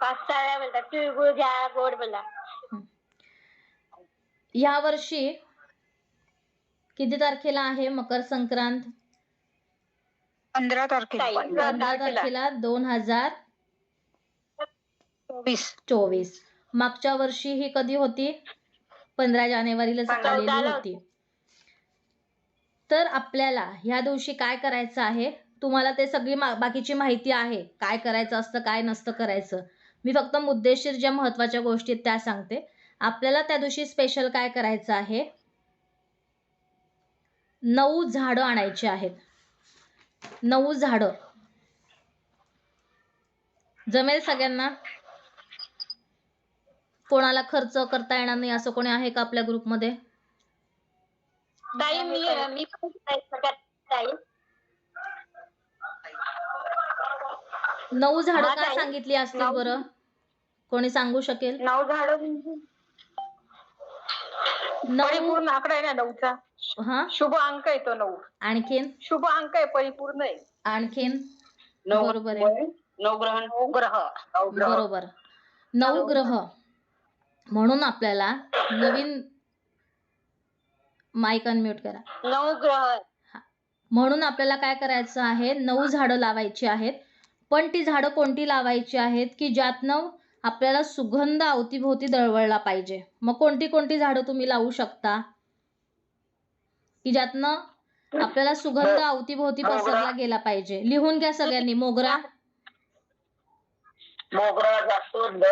सहा बोलतात तिळगुळ घ्या गोड बोला या वर्षी किती तारखेला आहे मकर संक्रांत? पंधरा तारखेला. पंधरा तारखेला. दोन हजार चोवीस. चोवीस. मागच्या वर्षी ही कधी होती? पंधरा जानेवारीला पंधरा आलेली झालं. होती. तर आपल्याला ह्या दिवशी काय करायचं आहे? तुम्हाला ते सगळी बाकीची माहिती आहे. काय करायचं असतं काय नसतं करायचं. मी फक्त मुद्देशीर ज्या महत्त्वाच्या गोष्टी आहेत त्या सांगते. आपल्याला त्या दिवशी स्पेशल काय करायचं आहे? नऊ झाडं आणायची आहेत. नऊ झाडं. जमेल सगळ्यांना? कोणाला खर्च करता येणार नाही असं कोणी आहे का आपल्या ग्रुपमध्ये नऊ झाडं हा, काय ताई. सांगितली असतील नऊ. बरं? कोणी सांगू शकेल? नऊ झाड म्हणजे नऊ परिपूर्ण आकडा आहे ना नऊचा. हा? शुभ अंक आहे तो नऊ. आणखीन? शुभ अंक आहे परिपूर्ण आहे. आणखीन? नऊ बरोबर आहे. नवग्रह नवग्रह नवग्रह बरोबर. नऊ ग्रह. म्हणून आपल्याला नवीन माईक अनम्यूट करा. नऊ ग्रह. म्हणून आपल्याला काय करायचं आहे? नऊ झाडं लावायची आहेत. पण ती झाडं कोणती लावायची आहेत की ज्यातनं आपल्याला सुगंध अवतीभोवती दळवळला पाहिजे? मग कोणती कोणती झाडं तुम्ही लावू शकता? की ज्यातनं आपल्याला सुगंध अवतीभोवती. पसरला गेला पाहिजे? लिहून घ्या सगळ्यांनी. मोगरा. मोगरा जास्वंद.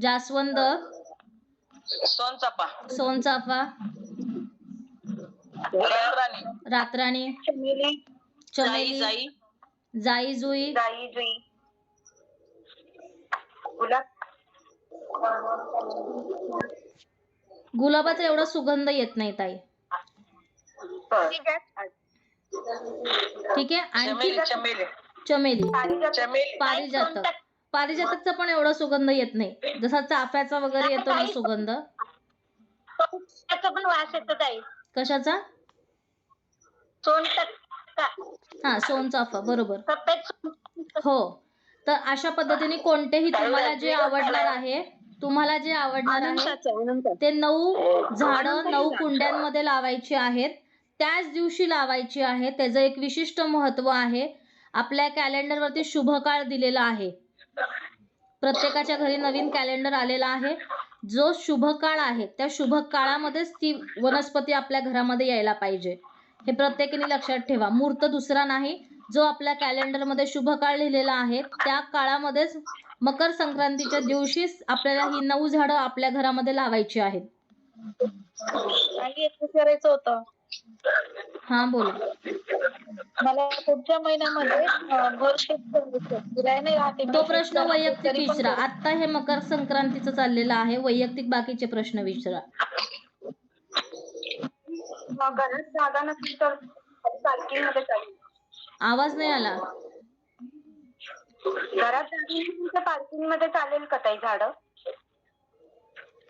जास्वंद. सोनचाफा. राणी रातराणी. चमेली. चमेली. जाई. जुई जाई. जुई गुलाब. गुलाबाचा एवढा सुगंध येत नाही ताई. ठीक आहे. ठीक आहे? आणखी चमेली पारिजातक. पारिजातकचा पण एवढा सुगंध येत नाही. जसा चाफ्याचा वगैरे येतो ना सुगंध. त्याचा पण वास येतो ताई. कशाचा? सोनटक्का हा सोनचाफा बरोबर. हो. तर अशा पद्धतीने कोणतेही तुम्हाला जे आवडणार आहे तुम्हाला जे आवडणार आहे ते नऊ झाडं नऊ कुंड्यांमध्ये लावायची आहेत. त्याच दिवशी लावायची आहे. त्याचं एक विशिष्ट महत्त्व आहे. आपल्या कॅलेंडरवरती शुभ काळ दिलेला आहे. प्रत्येकाच्या घरी नवीन कॅलेंडर आलेला आहे. जो शुभ काळ आहे त्या शुभ काळामध्येच ती वनस्पती आपल्या घरामध्ये यायला पाहिजे. हे प्रत्येकाने लक्षात ठेवा. मुहूर्त दुसरा नाही जो आपल्या कॅलेंडरमध्ये शुभ काळ लिहिलेला आहे त्या काळामध्येच मकर संक्रांतीच्या दिवशीच आपल्याला ही नऊ झाडं आपल्या घरामध्ये लावायची आहेत. विचारायचं होतं. हा बोला. मला पुढच्या महिन्यामध्ये अं, घर shift करायचं. फिरायला नाही राहते मी. तो प्रश्न वैयक्तिक तरी पण विचारा. आता हे मकर संक्रांतीचं चाललेलं आहे. वैयक्तिक बाकीचे प्रश्न विचारा. घरात जागा नसेल तर पार्किंगमध्ये चालेल. आवाज नाही आला. घरात जागा नसेल तर पार्किंगमध्ये चालेल का ताई झाड?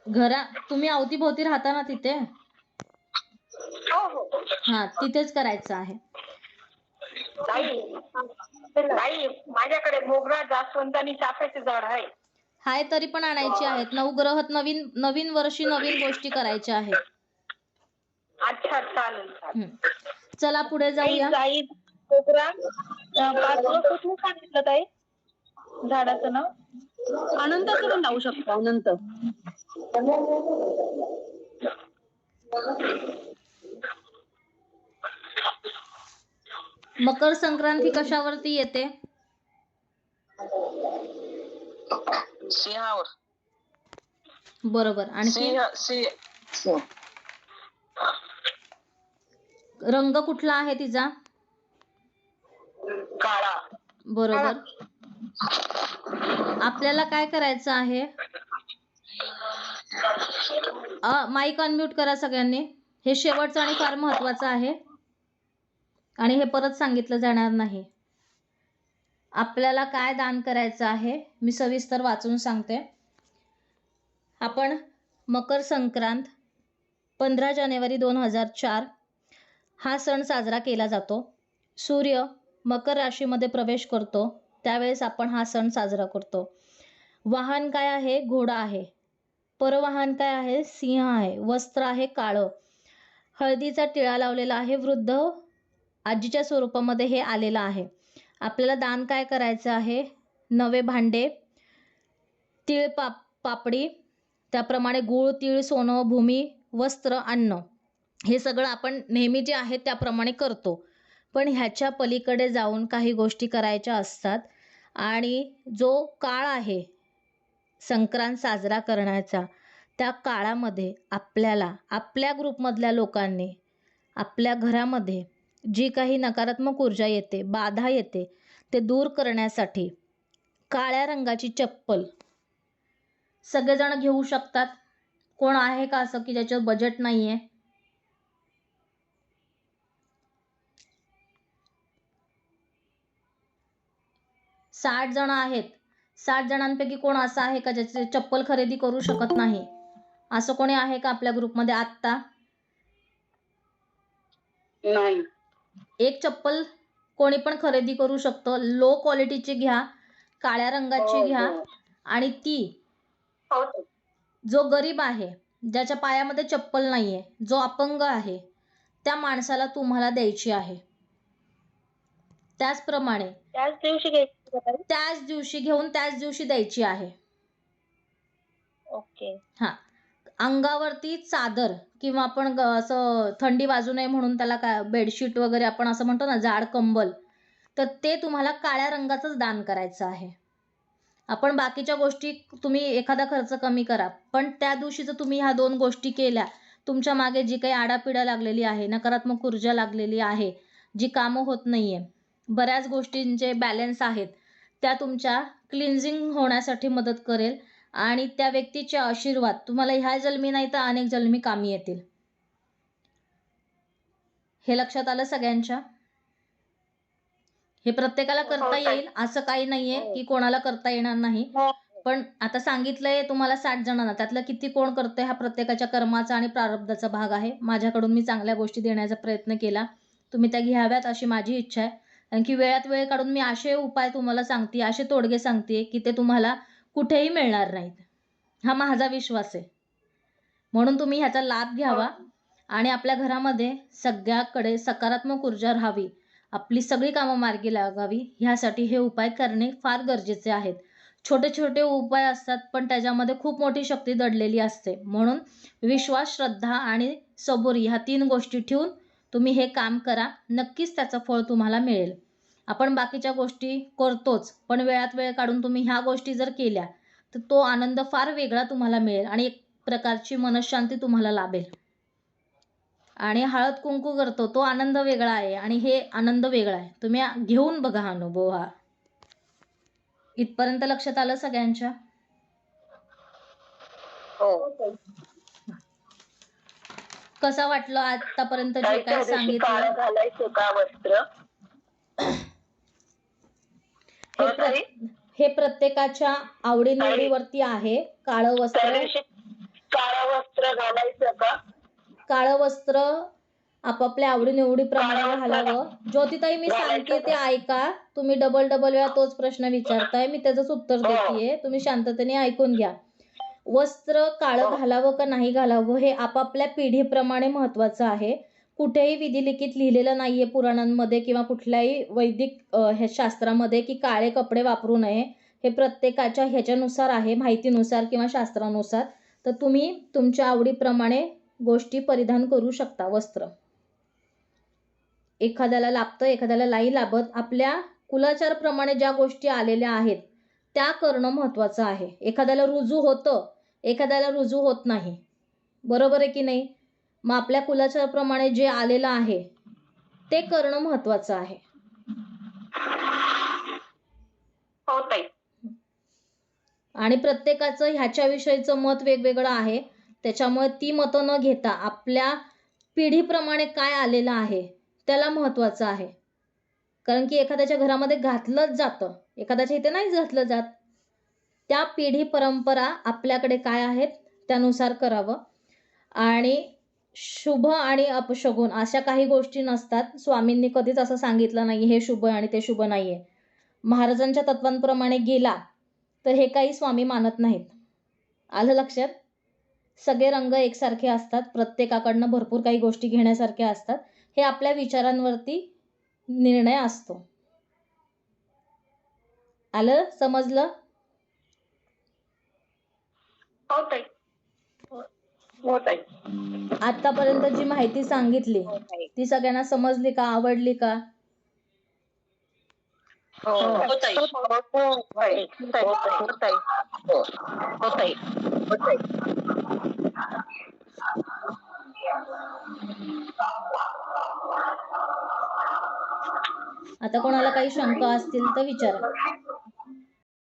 घरा तुम्ही अवतीभोवती राहता ना तिथे? हो हो. हा तिथेच करायचं आहे. ताई ताई माझ्याकडे मोगरा जास्वंद आणि चाफ्याचे झाड आहे. हाय तरी पण आणायची आहेत. नवग्रह नवीन नवीन वर्षी नवीन गोष्टी करायच्या आहेत. अच्छा चालेल चालेल. हम्म. चला पुढे जाऊया. जाई कोबरा अं, पाच लोक कुठून सांगितलं ताई? झाडाचं नाव? अनंताचं पण लावू शकतो अनंत. मकर संक्रांती कशावरती येते? सिंहावर. बरोबर. आणखी? सिंह. सिंह. रंग कुठला आहे तिचा? काळा. बरोबर. आपल्याला काय करायचं आहे? माईक अनम्यूट करा सगळ्यांनी. हे शेवटचं आणि फार महत्वाचं आहे. आणि हे परत सांगितलं जाणार नाही. आपल्याला काय दान करायचं आहे? मी सविस्तर वाचून सांगते. आपण मकर संक्रांत पंधरा जानेवारी दोन हजार चार हा सण साजरा केला जातो. सूर्य मकर राशीमध्ये प्रवेश करतो. त्यावेळेस आपण हा सण साजरा करतो. वाहन काय आहे? घोडा आहे. परवाहन काय आहे? सिंह आहे. वस्त्र आहे काळं. हळदीचा टिळा लावलेला आहे वृद्ध. आजीच्या स्वरूपामध्ये हे आलेलं आहे. आपल्याला दान काय करायचं आहे? नवे भांडे तीळ पाप पापडी त्याप्रमाणे गूळ तीळ सोनं भूमी वस्त्र अन्न. हे सगळं आपण नेहमी जे आहे त्याप्रमाणे करतो. पण ह्याच्या पलीकडे जाऊन काही गोष्टी करायच्या असतात आणि जो काळ आहे संक्रांत साजरा करण्याचा त्या काळामध्ये आपल्याला आपल्या ग्रुपमधल्या लोकांनी आपल्या घरामध्ये जी काही नकारात्मक ऊर्जा येते बाधा येते ते दूर करण्यासाठी काळ्या रंगाची चप्पल सगळेजण घेऊ शकतात. कोण आहे का असं की ज्याचं बजेट नाही आहे साठ जण आहेत साठ जणांपैकी कोण असं आहे का ज्याचे चप्पल खरेदी करू शकत नाही असं कोणी आहे का आपल्या ग्रुपमध्ये आत्ता नाही एक चप्पल कोणी पण खरेदी करू शकतं लो क्वालिटीची घ्या काळ्या रंगाची हो, घ्या हो. आणि ती हो. जो गरीब आहे ज्याच्या पायामध्ये चप्पल नाहीये जो अपंग आहे त्या माणसाला तुम्हाला द्यायची आहे त्याचप्रमाणे त्याच दिवशी? त्याच दिवशी घेऊन त्याच दिवशी द्यायची आहे. ओके. अंगावरती चादर किंवा आपण ग- असं थंडी वाजू नये म्हणून त्याला काय बेडशीट वगैरे आपण असं म्हणतो ना जाड कंबल तर ते तुम्हाला काळ्या रंगाचंच दान करायचं आहे. आपण बाकीच्या गोष्टी तुम्ही एखादा खर्च कमी करा पण त्या दिवशी जर तुम्ही ह्या दोन गोष्टी केल्या तुमच्या मागे जी काही आडापिडा लागलेली आहे नकारात्मक ऊर्जा लागलेली आहे जी कामं होत नाहीये बऱ्याच गोष्टींचे बॅलन्स आहेत. त्या तुमच्या क्लिन्झिंग होण्यासाठी मदत करेल आणि त्या व्यक्तीचे आशीर्वाद. तुम्हाला ह्या जन्मी नाही तर अनेक जन्मी कामी येतील. हे लक्षात आलं सगळ्यांच्या? हे प्रत्येकाला करता हो. येईल असं काही नाहीये की कोणाला करता येणार नाही. हो. पण आता सांगितलंय तुम्हाला साठ जणांना. त्यातलं किती कोण करतंय हा प्रत्येकाच्या कर्माचा आणि प्रारब्धाचा भाग आहे. माझ्याकडून मी चांगल्या गोष्टी देण्याचा प्रयत्न केला. तुम्ही त्या घ्याव्यात अशी माझी इच्छा आहे. कारण की वेळात वेळ काढून मी असे उपाय तुम्हाला सांगते असे तोडगे सांगते की ते तुम्हाला कुठेही मिळणार नाहीत. हा माझा विश्वास आहे. म्हणून तुम्ही ह्याचा लाभ घ्यावा आणि आपल्या घरामध्ये सगळ्याकडे सकारात्मक ऊर्जा राहावी. आपली सगळी कामं मार्गी लागावी. ह्यासाठी हे उपाय करणे फार गरजेचे आहेत. छोटे छोटे उपाय असतात पण त्याच्यामध्ये खूप मोठी शक्ती दडलेली असते. म्हणून विश्वास श्रद्धा आणि सबुरी ह्या तीन गोष्टी ठेवून तुम्ही हे काम करा. नक्कीच त्याचं फळ तुम्हाला मिळेल. आपण बाकीच्या गोष्टी करतोच पण वेळात वेळ काढून तुम्ही ह्या गोष्टी जर केल्या तर तो आनंद फार वेगळा तुम्हाला मिळेल आणि एक प्रकारची मनशांती तुम्हाला लाभेल. आणि हळद कुंकू करतो तो आनंद वेगळा आहे आणि हे आनंद वेगळा आहे. तुम्ही घेऊन बघा हा अनुभव हा. इथपर्यंत लक्षात आलं सगळ्यांच्या? हो. कसं वाटलं आतापर्यंत जे काय सांगितलं? काळं घालायचं का वस्त्र? हे हो? हे प्रत्येकाच्या आवडीनिवडीवरती आहे. काळं त्या वस्त्र दिवशी काळं वस्त्र घालायचं का? काळं वस्त्र आपापल्या आवडीनिवडीप्रमाणे काळं वस्त्र घालावं. ज्योतिताई मी घालायचं सांगते ते ऐका. तुम्ही डबल डबल वेळा तोच प्रश्न विचारताय. मी त्याचंच उत्तर हो. देतेय. तुम्ही शांततेने ऐकून घ्या. वस्त्र काळं हो. घालावं का नाही घालावं हे आपापल्या पिढीप्रमाणे महत्वाचं आहे. कुठेही विधिलिखित लिहिलेलं नाहीये पुराणांमध्ये किंवा कुठल्याही वैदिक शास्त्रामध्ये की काळे कपडे वापरू नये. हे प्रत्येकाच्या ह्याच्यानुसार आहे माहितीनुसार किंवा शास्त्रानुसार. तर तुम्ही तुमच्या आवडीप्रमाणे गोष्टी परिधान करू शकता वस्त्र. एखाद्याला लाभतं एखाद्याला नाही लाभत आपल्या कुलाचारप्रमाणे ज्या गोष्टी आलेल्या आहेत त्या करणं महत्त्वाचं आहे. एखाद्याला रुजू होतं एखाद्याला रुजू होत नाही. बरोबर आहे की नाही? मग आपल्या कुलाचारप्रमाणे जे आलेलं आहे ते करणं महत्त्वाचं आहे. हो आणि प्रत्येकाचं ह्याच्याविषयीचं मत वेगवेगळं आहे. त्याच्यामुळे ती मतं न घेता आपल्या पिढीप्रमाणे काय आलेलं आहे त्याला महत्त्वाचं आहे. कारण की एखाद्याच्या घरामध्ये घातलंच जातं. एखाद्याच्या इथे नाहीच घातलं जात. त्या पिढी परंपरा आपल्याकडे काय आहेत त्यानुसार करावं. आणि शुभ आणि अपशगुन अशा काही गोष्टी नसतात. स्वामींनी कधीच असं सांगितलं नाही हे शुभ आणि ते शुभ नाही आहे महाराजांच्या तत्वांप्रमाणे गेला तर हे काही स्वामी मानत नाहीत. आलं लक्षात? सगळे रंग एकसारखे असतात. प्रत्येकाकडनं भरपूर काही गोष्टी घेण्यासारख्या असतात. हे आपल्या विचारांवरती निर्णय असतो. आलं? समजलं? हो ताई. हो ताई. आतापर्यंत जी माहिती सांगितली ती सगळ्यांना समजली का आवडली का? हो ताई. हो ताई. हो ताई. हो ताई. हो ताई. आता कोणाला काही शंका असतील तर विचारा.